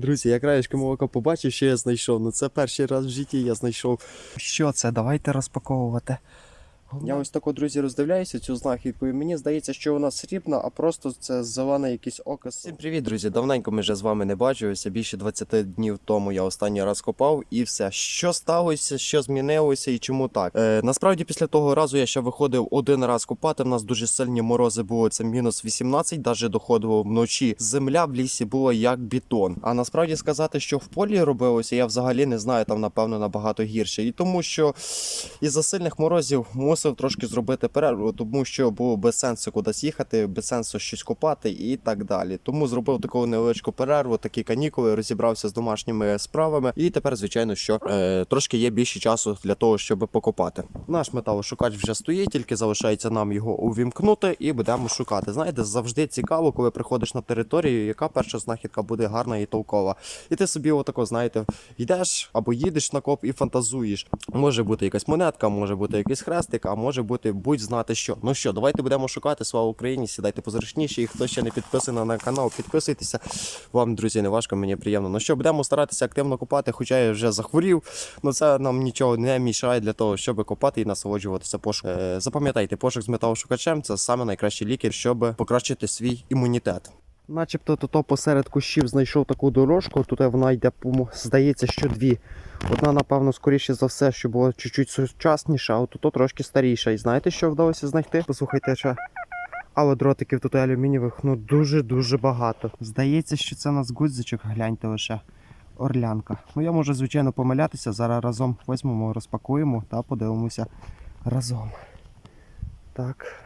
Друзі, я краєшки молока побачив, що я знайшов. Ну це перший раз в житті я знайшов. Що це? Давайте розпаковувати. Я ось тако, друзі, роздивляюся цю знахідку, і мені здається, що вона срібна, а просто це зелений якийсь окис. Всім привіт, друзі! Давненько ми вже з вами не бачилися. Більше 20 днів тому я останній раз копав і все. Що сталося, що змінилося і чому так? Е, насправді, після того разу я ще виходив один раз копати. У нас дуже сильні морози було. Це мінус 18, навіть доходило вночі. Земля в лісі була як бетон. А насправді сказати, що в полі робилося, я взагалі не знаю. Там напевно набагато гірше. І тому що із-за сильних морозів мусив трошки зробити перерву, тому що було без сенсу кудись їхати, без сенсу щось копати і так далі. Тому зробив таку невеличку перерву, такі канікули, розібрався з домашніми справами. І тепер, звичайно, що е, трошки є більше часу для того, щоб покопати. Наш металошукач вже стоїть, тільки залишається нам його увімкнути і будемо шукати. Знаєте, завжди цікаво, коли приходиш на територію, яка перша знахідка буде гарна і толкова. І ти собі отако, знаєте, йдеш або їдеш на коп і фантазуєш. Може бути якась монетка, може бути якийсь хрестик, а може бути будь знати що. Ну що, давайте будемо шукати. Слава Україні! Сідайте позручніше. І хто ще не підписаний на канал, підписуйтеся. Вам, друзі, не важко, мені приємно. Ну що, будемо старатися активно копати, хоча я вже захворів. Ну це нам нічого не мішає для того, щоб копати і насолоджуватися пошуком. Е, запам'ятайте, пошук з металошукачем це саме найкращий лікар, щоб покращити свій імунітет. Начебто тут посеред кущів знайшов таку дорожку. Тут вона йде, здається, що дві. Одна, напевно, скоріше за все, що була чуть-чуть сучасніша, а тут трошки старіша. І знаєте, що вдалося знайти? Послухайте, що. Але дротиків тут алюмінієвих ну дуже-дуже багато. Здається, що це у нас гудзичок, гляньте лише. Орлянка. Ну я можу, звичайно, помилятися. Зараз разом візьмемо, розпакуємо та подивимося разом. Так.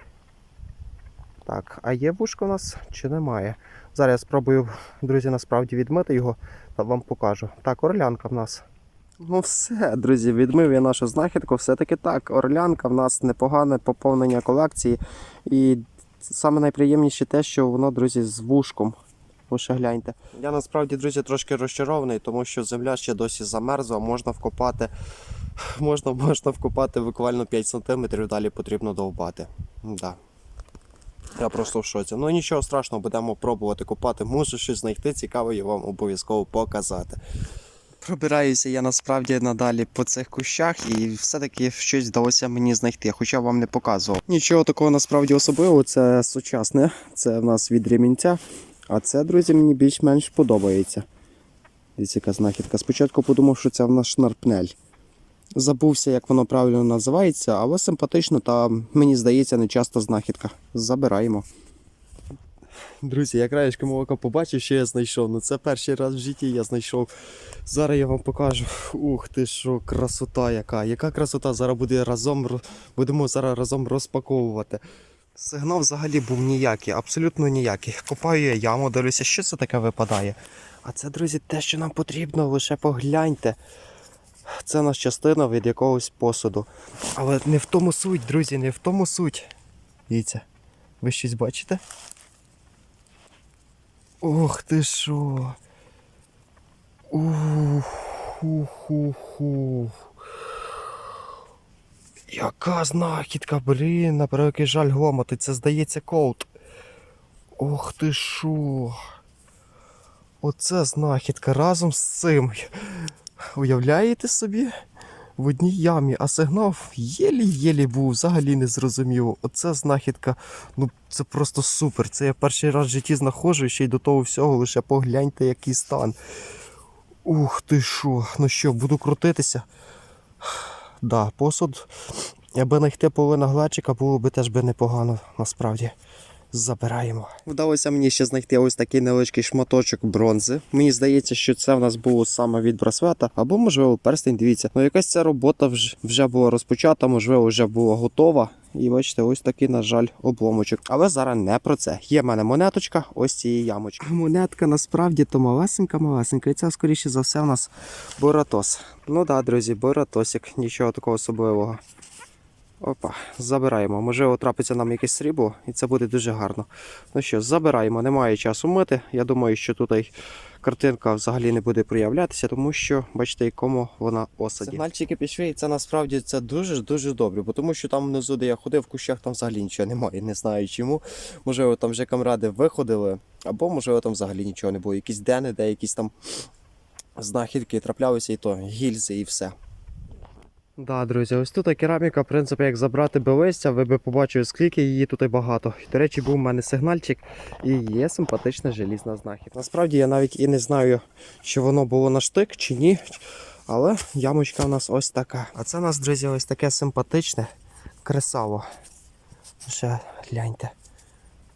Так, а є вушко у нас чи немає? Зараз я спробую, друзі, насправді відмити його та вам покажу. Так, орлянка в нас. Ну все, друзі, відмив я нашу знахідку. Все-таки так, орлянка в нас непогане поповнення колекції. І саме найприємніше те, що воно, друзі, з вушком. Лише гляньте. Я насправді, друзі, трошки розчарований, тому що земля ще досі замерзла, можна вкопати. Можна, можна вкопати буквально 5 см, далі потрібно довбати. Да. Я просто в шоці. Ну нічого страшного, будемо пробувати копати. Можу щось знайти, цікаве, я вам обов'язково показати. Пробираюся я насправді надалі по цих кущах і все-таки щось вдалося мені знайти, хоча вам не показував. Нічого такого насправді особливого, це сучасне, це в нас від ремінця. А це, друзі, мені більш-менш подобається. Дивіться, яка знахідка. Спочатку подумав, що це в нас шнарпнель. Забувся, як воно правильно називається, але симпатично та мені здається не часто знахідка. Забираємо. Друзі, я краєшки молока побачив, що я знайшов. Ну це перший раз в житті я знайшов. Зараз я вам покажу. Ух ти що, красота яка. Яка красота. Зараз буде разом, будемо зараз разом розпаковувати. Сигнал взагалі був ніякий, абсолютно ніякий. Копаю я яму, дивлюся, що це таке випадає. А це, друзі, те, що нам потрібно, лише погляньте. Це наша частина від якогось посуду. Але не в тому суть, друзі, не в тому суть. Дивіться, ви щось бачите? Ох ти що. Ух-ху-ху. Яка знахідка, блін, на превеликий жаль гломати, це здається колд. Ох ти що. Оце знахідка разом з цим. Уявляєте собі? В одній ямі, а сигнал єлі-єлі був, взагалі не зрозуміло. Оце знахідка, ну це просто супер. Це я перший раз в житті знаходжу, ще й до того всього лише погляньте, який стан. Ух ти що, ну що, буду крутитися. Да, посуд. Аби знайти половина глечика, було би теж би непогано, насправді. Забираємо. Вдалося мені ще знайти ось такий невеличкий шматочок бронзи. Мені здається, що це в нас було саме від браслета, або, можливо, перстень. Дивіться. Ну, якась ця робота вже, була розпочата, можливо, вже була готова. І бачите, ось такий, на жаль, обломочок. Але зараз не про це. Є в мене монеточка, ось цієї ямочки. Монетка насправді то малесенька, малесенька. І це, скоріше за все, у нас боратос. Ну так, да, друзі, боратосик, нічого такого особливого. Опа, забираємо. Можливо, трапиться нам якесь срібло, і це буде дуже гарно. Ну що, забираємо, немає часу мити. Я думаю, що тут картинка взагалі не буде проявлятися, тому що бачите, якому вона осаді. Сигнальчики пішли, і це насправді це дуже дуже добре, бо тому що там внизу, де я ходив, в кущах там взагалі нічого немає. Не знаю чому. Можливо, там вже камради виходили, або можливо там взагалі нічого не було. Якісь дени, де якісь там знахідки траплялися, і то гільзи, і все. Да, друзі, ось тут кераміка, в принципі, як забрати би ви б побачили, скільки її тут і багато. До речі, був у мене сигнальчик і є симпатична желізна знахідка. Насправді я навіть і не знаю, чи воно було на штик чи ні. Але ямочка у нас ось така. А це у нас, друзі, ось таке симпатичне кресало. Ще гляньте.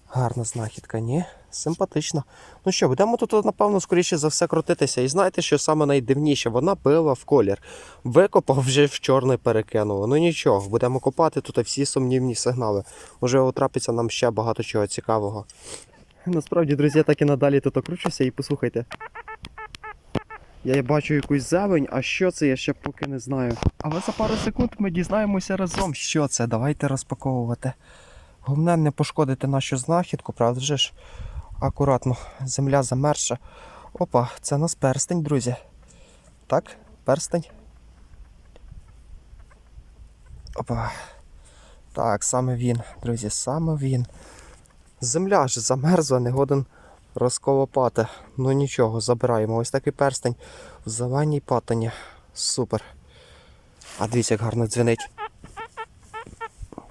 Гарна знахідка, ні? Симпатично. Ну що, будемо тут, напевно, скоріше за все крутитися. І знаєте, що саме найдивніше, вона била в колір. Викопав вже в чорний перекинуло. Ну нічого, будемо копати тут всі сумнівні сигнали. Може трапиться нам ще багато чого цікавого. Насправді, друзі, я так і надалі тут окручуся і послухайте. Я бачу якусь зелень, а що це, я ще поки не знаю. Але за пару секунд ми дізнаємося разом, що це. Давайте розпаковувати. Головне не пошкодити нашу знахідку, правда ж? Акуратно, земля замерша. Опа, це у нас перстень, друзі. Так, перстень. Опа. Так, саме він, друзі, саме він. Земля ж замерзла, не годен розколопати. Ну нічого, забираємо. Ось такий перстень в зеленій патині. Супер. А дивіться, як гарно дзвенить.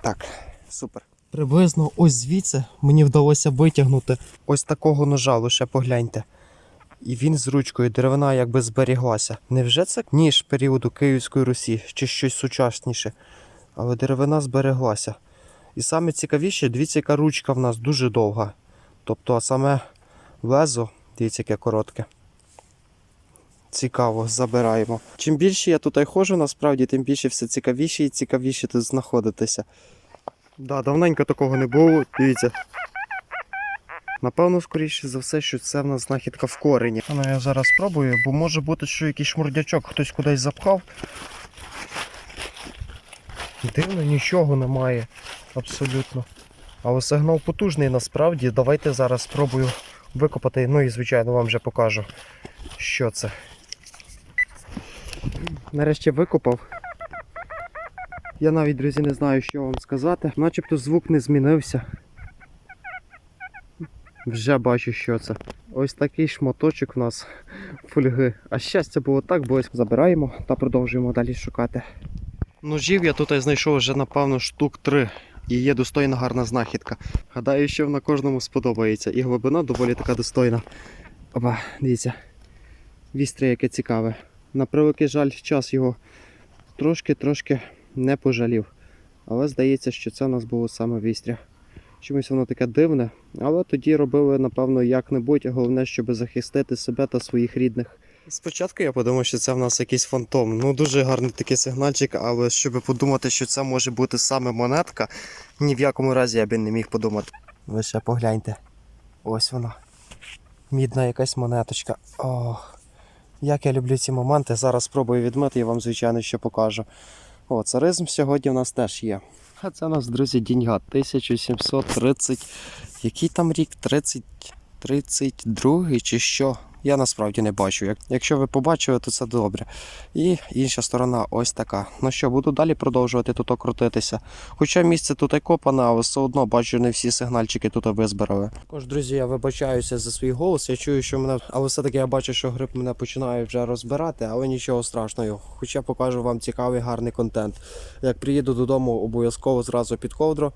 Так, супер. Приблизно ось звідси мені вдалося витягнути ось такого ножа, лише погляньте. І він з ручкою деревина якби зберіглася. Невже це ніж періоду Київської Русі чи щось сучасніше? Але деревина збереглася. І саме цікавіше, дивіться, яка ручка в нас дуже довга. Тобто, а саме лезо, дивіться, яке коротке. Цікаво, забираємо. Чим більше я тут ходжу, насправді, тим більше все цікавіше і цікавіше тут знаходитися. Да, давненько такого не було, дивіться. Напевно, скоріше за все, що це в нас знахідка в корені. А ну я зараз спробую, бо може бути, що якийсь шмурдячок хтось кудись запхав. Дивно, нічого немає. Абсолютно. Але сигнал потужний насправді. Давайте зараз спробую викопати. Ну і звичайно вам вже покажу, що це. Нарешті викопав. Я навіть, друзі, не знаю, що вам сказати. Начебто звук не змінився. Вже бачу, що це. Ось такий шматочок в нас фольги. А щастя було так близько. Забираємо та продовжуємо далі шукати. Ножів я тут знайшов вже, напевно, штук три. І є достойна гарна знахідка. Гадаю, що вона кожному сподобається. І глибина доволі така достойна. Опа, дивіться. Вістря яке цікаве. На превеликий жаль, час його трошки-трошки не пожалів. Але здається, що це у нас було саме вістря. Чомусь воно таке дивне, але тоді робили, напевно, як-небудь, головне, щоб захистити себе та своїх рідних. Спочатку я подумав, що це в нас якийсь фантом. Ну дуже гарний такий сигнальчик, але щоб подумати, що це може бути саме монетка, ні в якому разі я би не міг подумати. Ви ще погляньте. Ось вона. Мідна якась монеточка. Ох, як я люблю ці моменти. Зараз спробую відмити і вам, звичайно, що покажу. О, царизм сьогодні в нас теж є. А це у нас, друзі, діньга 1730. Який там рік? 30, 32 чи що? Я насправді не бачу. Як- Якщо ви побачили, то це добре. І інша сторона ось така. Ну що, буду далі продовжувати тут крутитися. Хоча місце тут і копане, але все одно бачу, не всі сигнальчики тут визбирали. Також, друзі, я вибачаюся за свій голос. Я чую, що мене. Але все-таки я бачу, що гриб мене починає вже розбирати, але нічого страшного. Хоча покажу вам цікавий гарний контент. Як приїду додому, обов'язково зразу під ковдру.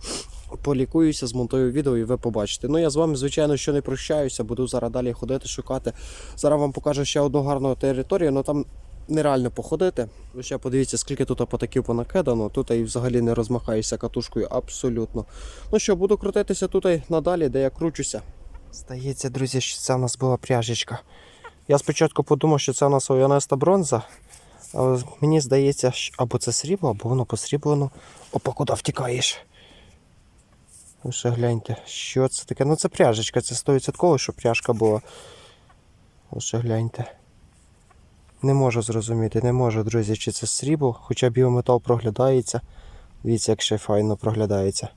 Полікуюся, змонтую відео і ви побачите. Ну я з вами, звичайно, що не прощаюся, буду зараз далі ходити, шукати. Зараз вам покажу ще одну гарну територію, але там нереально походити. Ви ще подивіться, скільки тут потаків понакидано. Тут і взагалі не розмахаюся катушкою абсолютно. Ну що, буду крутитися тут і надалі, де я кручуся. Здається, друзі, що це в нас була пряжечка. Я спочатку подумав, що це у нас ов'яниста бронза. Але мені здається, що або це срібло, або воно посріблено. Опа, куди втікаєш? Ви ще гляньте, що це таке? Ну це пряжечка, це 100% що пряжка була. Лише гляньте. Не можу зрозуміти, не можу, друзі, чи це срібло, хоча біометал проглядається. Дивіться, як ще файно проглядається.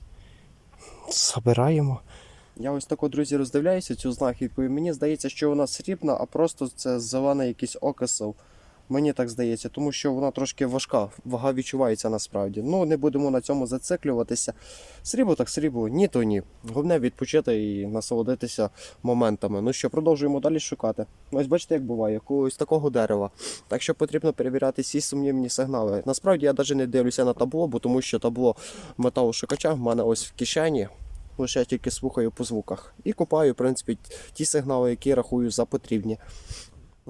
Забираємо. Я ось тако, друзі, роздивляюся цю знахідку, і мені здається, що вона срібна, а просто це зелений якийсь окисел. Мені так здається, тому що вона трошки важка, вага відчувається насправді. Ну, не будемо на цьому зациклюватися. Срібло так срібло, ні то ні. Головне відпочити і насолодитися моментами. Ну що, продовжуємо далі шукати. Ось бачите, як буває, якогось такого дерева. Так що потрібно перевіряти всі сумнівні сигнали. Насправді я навіть не дивлюся на табло, бо тому що табло металошукача в мене ось в кишені. Лише я тільки слухаю по звуках. І купаю, в принципі, ті сигнали, які рахую за потрібні.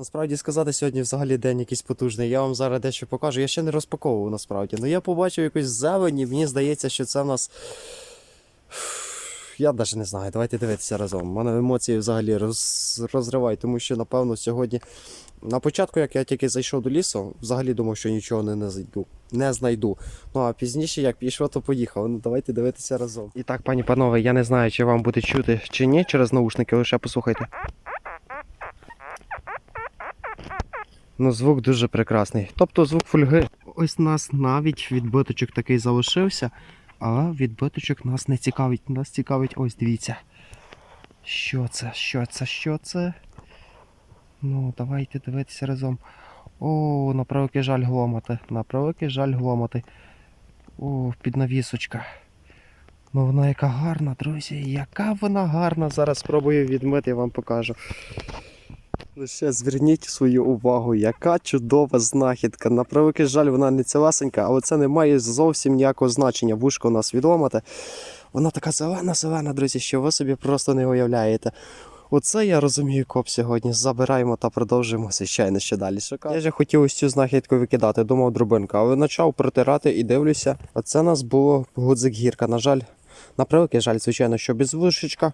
Насправді сказати, сьогодні взагалі день якийсь потужний. Я вам зараз дещо покажу. Я ще не розпаковував насправді. Ну я побачив якусь зелень, і мені здається, що це в нас. Я навіть не знаю, давайте дивитися разом. У мене емоції взагалі роз... розривають, тому що, напевно, сьогодні. На початку, як я тільки зайшов до лісу, взагалі думав, що нічого не, знайду. Не знайду. Ну а пізніше, як пішло, то поїхав. Ну давайте дивитися разом. І так, пані панове, я не знаю, чи вам буде чути чи ні через наушники, лише послухайте. Ну, звук дуже прекрасний. Тобто звук фольги. Ось у нас навіть відбиточок такий залишився, але відбиточок нас не цікавить. Нас цікавить, ось дивіться. Що це? Що це? Що це? Ну, давайте дивитися разом. О, на превеликий жаль гломати. На превеликий жаль гломати. О, піднавісочка. Ну вона яка гарна, друзі. Яка вона гарна. Зараз спробую відмити, я вам покажу. Лише зверніть свою увагу, яка чудова знахідка. На превеликий жаль, вона не цілесенька, але це не має зовсім ніякого значення. Вушко у нас відломати. Вона така зелена-зелена, друзі, що ви собі просто не уявляєте. Оце я розумію коп сьогодні. Забираємо та продовжуємо звичайно ще далі шукати. Я ж хотів ось цю знахідку викидати, думав дробинка, але почав протирати і дивлюся. А це у нас було гудзик гірка. На жаль, на превеликий жаль, звичайно, що без вушечка.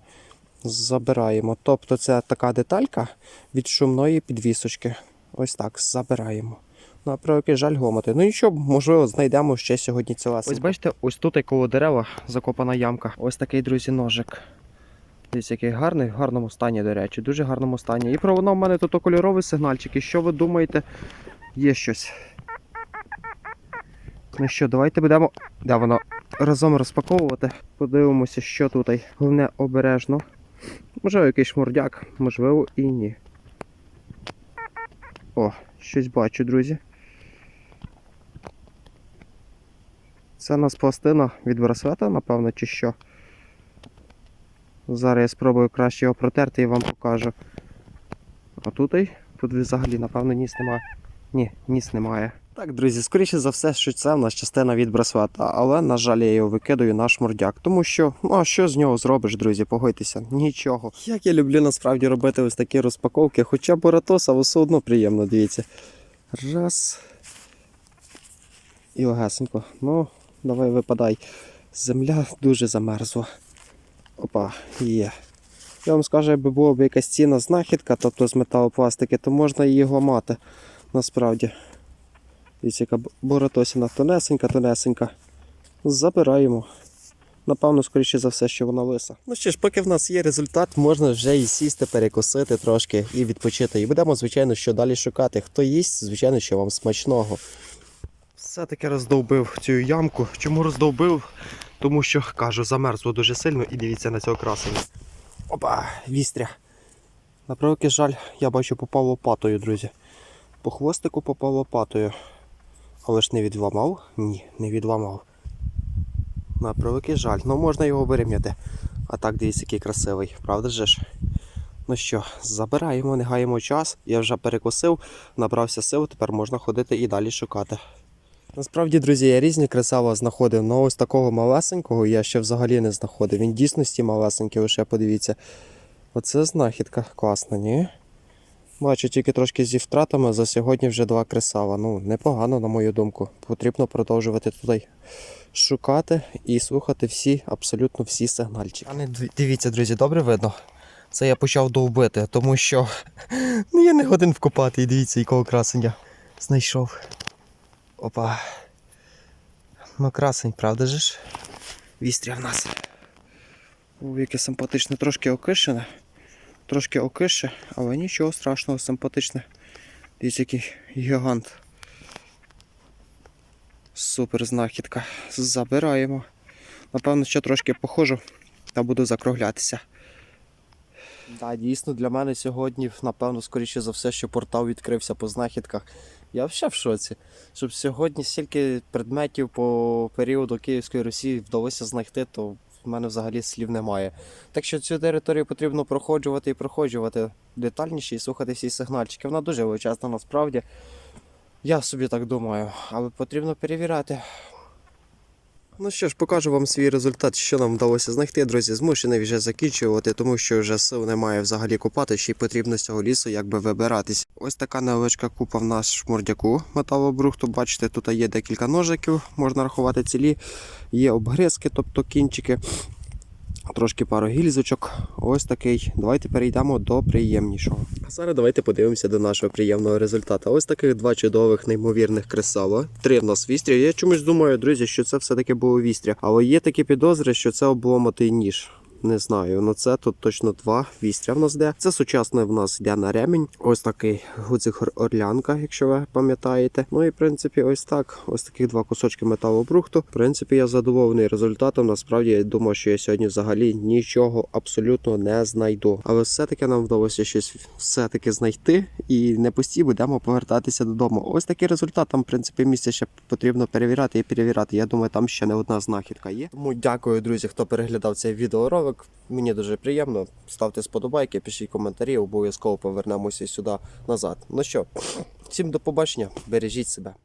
Забираємо. Тобто це така деталька від шумної підвісочки. Ось так, забираємо. На превеликий жаль гомоти. Ну нічого, можливо, знайдемо ще сьогодні цілесенько. Ось бачите, ось тут і коло дерева закопана ямка. Ось такий, друзі, ножик. Дивіться, який гарний, в гарному стані, до речі, дуже гарному стані. І про воно в мене тут кольоровий сигнальчик. І що ви думаєте, є щось. Ну що, давайте будемо. Де воно? Разом розпаковувати. Подивимося, що тут. Головне обережно. Можливо, якийсь шмурдяк, можливо, і ні. О, щось бачу, друзі. Це у нас пластина від браслета, напевно, чи що. Зараз я спробую краще його протерти і вам покажу. А тут, тут взагалі, напевно, ніс немає. Ні, ніс немає. Так, друзі, скоріше за все, що це в нас частина від браслета, але, на жаль, я його викидаю на шмурдяк. Тому що, ну а що з нього зробиш, друзі, погодьтеся, нічого. Як я люблю насправді робити ось такі розпаковки, хоча Боратос, але все одно приємно, дивіться. Раз. І легесенько. Ну, давай випадай. Земля дуже замерзла. Опа, є. Я вам скажу, якби була б якась цінна знахідка, тобто з металопластики, то можна її ламати насправді. Дивіться, яка боратосіна тонесенька, тонесенька. Забираємо. Напевно, скоріше за все, що вона лиса. Ну що ж, поки в нас є результат, можна вже і сісти, перекусити трошки і відпочити. І будемо, звичайно, що далі шукати. Хто їсть, звичайно, що вам смачного. Все-таки роздовбив цю ямку. Чому роздовбив? Тому що, кажу, замерзло дуже сильно і дивіться на цього красення. Опа, вістря. На превеликий жаль, я бачу попав лопатою, друзі. По хвостику попав лопатою. Але ж не відламав? Ні, не відламав. На превеликий жаль. Ну можна його вирівняти. А так дивіться, який красивий, правда же ж? Ну що, забираємо, не гаємо час. Я вже перекусив, набрався сил, тепер можна ходити і далі шукати. Насправді, друзі, я різні кресала знаходив, але ось такого малесенького я ще взагалі не знаходив. Він дійсності малесенький, лише подивіться. Оце знахідка класна, ні? Бачу, тільки трошки зі втратами за сьогодні вже два кресала. Ну, непогано, на мою думку. Потрібно продовжувати туди шукати і слухати всі, абсолютно всі сигнальчики. А не дивіться, друзі, добре видно. Це я почав довбити, тому що ну, я не годин вкопати, і дивіться, якого красення знайшов. Опа. Ну, красень, правда же ж? Вістря в нас. О, яке симпатичне, трошки окишене. Трошки окише, але нічого страшного, симпатичне. Дивіться, який гігант. Супер знахідка. Забираємо. Напевно, ще трошки походжу та буду закруглятися. Да, дійсно, для мене сьогодні, напевно, скоріше за все, що портал відкрився по знахідках. Я взагалі в шоці. Щоб сьогодні стільки предметів по періоду Київської Росії вдалося знайти, то в мене взагалі слів немає. Так що цю територію потрібно проходжувати і проходжувати детальніше і слухати всі сигнальчики. Вона дуже величезна насправді. Я собі так думаю, але потрібно перевіряти. Ну що ж, покажу вам свій результат, що нам вдалося знайти, друзі. Змушений вже закінчувати, тому що вже сил немає взагалі купати, ще й потрібно з цього лісу якби вибиратись. Ось така невеличка купа в нас шмурдяку металобрухту. Бачите, тут є декілька ножиків, можна рахувати цілі, є обгризки, тобто кінчики. Трошки пару гільзочок. Ось такий. Давайте перейдемо до приємнішого. А зараз давайте подивимося до нашого приємного результату. Ось таких два чудових, неймовірних кресала. Три в нас вістря. Я чомусь думаю, друзі, що це все-таки було вістря. Але є такі підозри, що це обломатий ніж. Не знаю, ну це тут точно два вістря в нас де. Це сучасне в нас йде на ремінь. Ось такий гудзик орлянка, якщо ви пам'ятаєте. Ну і в принципі, ось так. Ось таких два кусочки металобрухту. В принципі, я задоволений результатом. Насправді я думав, що я сьогодні взагалі нічого абсолютно не знайду. Але все-таки нам вдалося щось все-таки знайти і не пусті будемо повертатися додому. Ось такий результат. Там, в принципі, місце ще потрібно перевіряти і перевіряти. Я думаю, там ще не одна знахідка є. Тому дякую, друзі, хто переглядав цей відеоролик. Мені дуже приємно. Ставте сподобайки, пишіть коментарі, обов'язково повернемося сюди назад. Ну що, всім до побачення, бережіть себе.